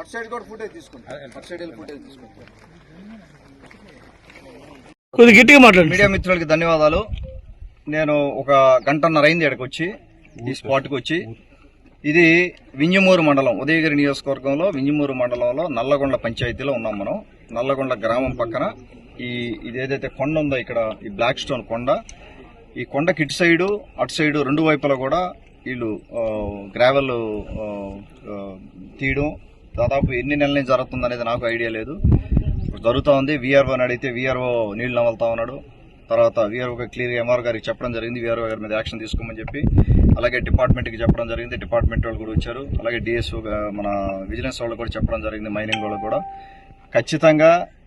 అటు సైడ్ కూడా ఫుటేజ్ తీసుకుంటాం అటు సైడ్ వెళ్ళి ఫుటేజ్ తీసుకుంటాం గట్టిగా మాట్లాడండి మీడియా మిత్రులకి ధన్యవాదాలు. నేను ఒక గంటన్నర అయింది ఇక్కడికి వచ్చి ఈ స్పాట్కి వచ్చి. ఇది వింజమూరు మండలం ఉదయగిరి నియోజకవర్గంలో వింజమూరు మండలంలో నల్లగొండ పంచాయతీలో ఉన్నాం మనం. నల్లగొండ గ్రామం పక్కన ఈ ఇది ఏదైతే కొండ ఉందో ఇక్కడ ఈ బ్లాక్ స్టోన్ కొండ ఈ కొండకి ఇటు సైడు అటు సైడు రెండు వైపులా కూడా వీళ్ళు గ్రావెల్ తీయడం దాదాపు ఎన్ని నెలల నుంచి జరుగుతుంది అనేది నాకు ఐడియా లేదు. ఇప్పుడు జరుగుతూ ఉంది. వీఆర్ఓ అని అడిగితే వీఆర్ఓ నీళ్ళు నవలుతా ఉన్నాడు. తర్వాత వీఆర్ఓ క్లియర్ ఎంఆర్ గారికి చెప్పడం జరిగింది. వీఆర్ఓ గారి మీద యాక్షన్ తీసుకోమని చెప్పి అలాగే డిపార్ట్మెంట్కి చెప్పడం జరిగింది. డిపార్ట్మెంట్ వాళ్ళు కూడా వచ్చారు. అలాగే డిఎస్ఓ మన విజిలెన్స్ వాళ్ళు కూడా చెప్పడం జరిగింది. మైనింగ్ వాళ్ళు కూడా. ఖచ్చితంగా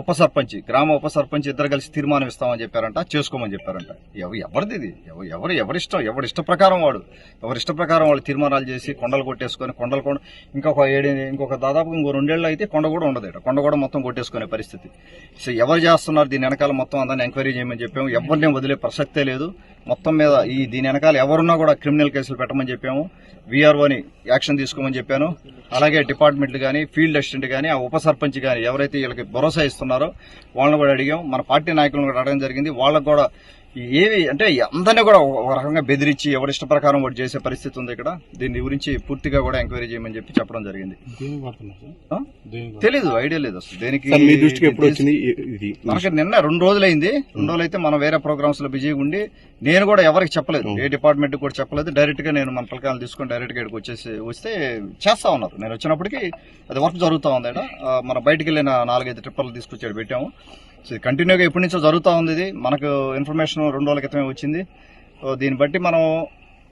ఉప సర్పంచ్ గ్రామ ఉప సర్పంచ్ ఇద్దరు కలిసి తీర్మానం ఇస్తామని చెప్పారంట చేసుకోమని చెప్పారంట. ఎవరు ఎవరిది ఇది? ఎవరు ఎవరు ఎవరిష్టం ఎవరి ఇష్ట ప్రకారం వాడు. ఎవరి ఇష్ట ప్రకారం వాళ్ళు తీర్మానాలు చేసి కొండలు కొట్టేసుకొని కొండలు కొండ ఇంకొక ఏడు ఇంకొక దాదాపు ఇంకో రెండేళ్ళు అయితే కొండ కూడా ఉండదు ఇక్కడ కొండ కూడా మొత్తం కొట్టేసుకునే పరిస్థితి. సో ఎవరు చేస్తున్నారు? దీని వెనకాల మొత్తం అందరిని ఎంక్వైరీ చేయమని చెప్పాము. ఎవరిని వదిలే ప్రసక్తే లేదు. మొత్తం మీద ఈ దీని వెనకాల ఎవరున్నా కూడా క్రిమినల్ కేసులు పెట్టమని చెప్పాము. వీఆర్ఓని యాక్షన్ తీసుకోమని చెప్పాను. అలాగే డిపార్ట్మెంట్లు కానీ ఫీల్డ్ అసిస్టెంట్ కానీ ఆ ఉప సర్పంచ్ కానీ ఎవరైతే వీళ్ళకి భరోసా ఇస్తున్నారో వాళ్ళని కూడా అడిగాం. మన పార్టీ నాయకులను కూడా అడగడం జరిగింది. వాళ్ళకు కూడా ఏవి అంటే అందరినీ కూడా ఒక రకంగా బెదిరించి ఎవరి ఇష్ట ప్రకారం వాడు చేసే పరిస్థితి ఉంది ఇక్కడ. దీని గురించి పూర్తిగా కూడా ఎంక్వైరీ చేయమని చెప్పి చెప్పడం జరిగింది? తెలీదు ఐడియా లేదు అసలు. దేనికి సార్ మీ దృష్టికి ఎప్పుడు వచ్చింది? ఇ- ఇది మనకి నిన్న రెండు రోజులైంది. రెండు రోజులు అయితే మనం వేరే ప్రోగ్రామ్స్లో బిజీగా ఉండి నేను కూడా ఎవరికి చెప్పలేదు. ఏ డిపార్ట్మెంట్ కూడా చెప్పలేదు. డైరెక్ట్గా నేను మన పిల్లకాయలు తీసుకొని డైరెక్ట్గా ఇక్కడికి వచ్చేసి వస్తే చేస్తా ఉన్నారు. నేను వచ్చినప్పటికీ అది వర్క్ జరుగుతూ ఉంది. మన బయటికి వెళ్ళిన నాలుగైదు ట్రిప్పర్లు తీసుకొచ్చాడు పెట్టాము. కంటిన్యూగా ఎప్పటి నుంచో జరుగుతూ ఉంది ఇది. మనకు ఇన్ఫర్మేషన్ రెండు రోజుల క్రితమే వచ్చింది. దీన్ని బట్టి మనం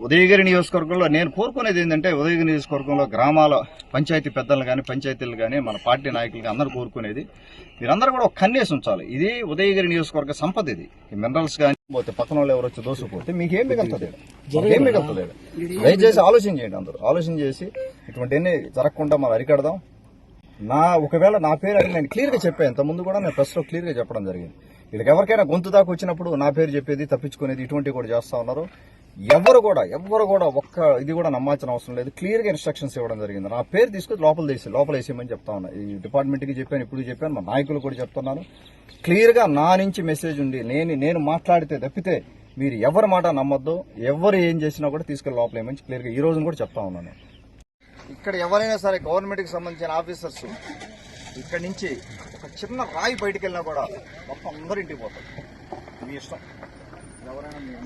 ఉదయగిరి నియోజకవర్గంలో నేను కోరుకునేది ఏంటంటే ఉదయగిరి నియోజకవర్గంలో గ్రామాల పంచాయతీ పెద్దలు కానీ పంచాయతీలు కానీ మన పార్టీ నాయకులు కానీ అందరూ కోరుకునేది. మీరందరూ కూడా ఒక కన్నేసి ఉంచాలి. ఇది ఉదయగిరి నియోజకవర్గ సంపద ఇది. ఈ మినరల్స్ కానీ పోతే పక్కన వాళ్ళు ఎవరు వచ్చి దోసుకుపోతే మీకు ఏం మిగులుతుంది? ఏం మిగులుతుంది? దయచేసి ఆలోచన చేయండి అందరూ. ఆలోచన చేసి ఇటువంటివన్నీ జరగకుండా మనం అరికడదాం. నా ఒకవేళ నా పేరు అని నేను క్లియర్గా చెప్పాను ఇంతకుముందు కూడా నేను ప్రెస్లో క్లియర్గా చెప్పడం జరిగింది. వీళ్ళకి ఎవరికైనా గొంతు దాకా వచ్చినప్పుడు నా పేరు చెప్పేది తప్పించుకునేది ఇటువంటివి కూడా చేస్తా ఉన్నారు. ఎవరు కూడా ఎవరు కూడా ఒక్క ఇది కూడా నమ్మాల్సిన అవసరం లేదు. క్లియర్గా ఇన్స్ట్రక్షన్స్ ఇవ్వడం జరిగింది. నా పేరు తీసుకొని లోపల తీసి లోపల వేసేయమని చెప్తా ఉన్నా. ఈ డిపార్ట్మెంట్కి చెప్పాను ఇప్పుడు చెప్పాను మా నాయకులు కూడా చెప్తున్నాను క్లియర్గా నా నుంచి మెసేజ్ ఉండి నేను నేను మాట్లాడితే తప్పితే మీరు ఎవరి మాట నమ్మొద్దు. ఎవరు ఏం చేసినా కూడా తీసుకెళ్ళి లోపల ఏమని క్లియర్గా ఈ రోజున కూడా చెప్తా ఉన్నాను ఇక్కడ ఎవరైనా సరే గవర్నమెంట్కి సంబంధించిన ఆఫీసర్స్ ఇక్కడ నుంచి ఒక చిన్న రాయి బయటికి వెళ్ళినా కూడా మొత్తం అందరు ఇంటికి పోతారు. మీ ఇష్టం. ఎవరైనా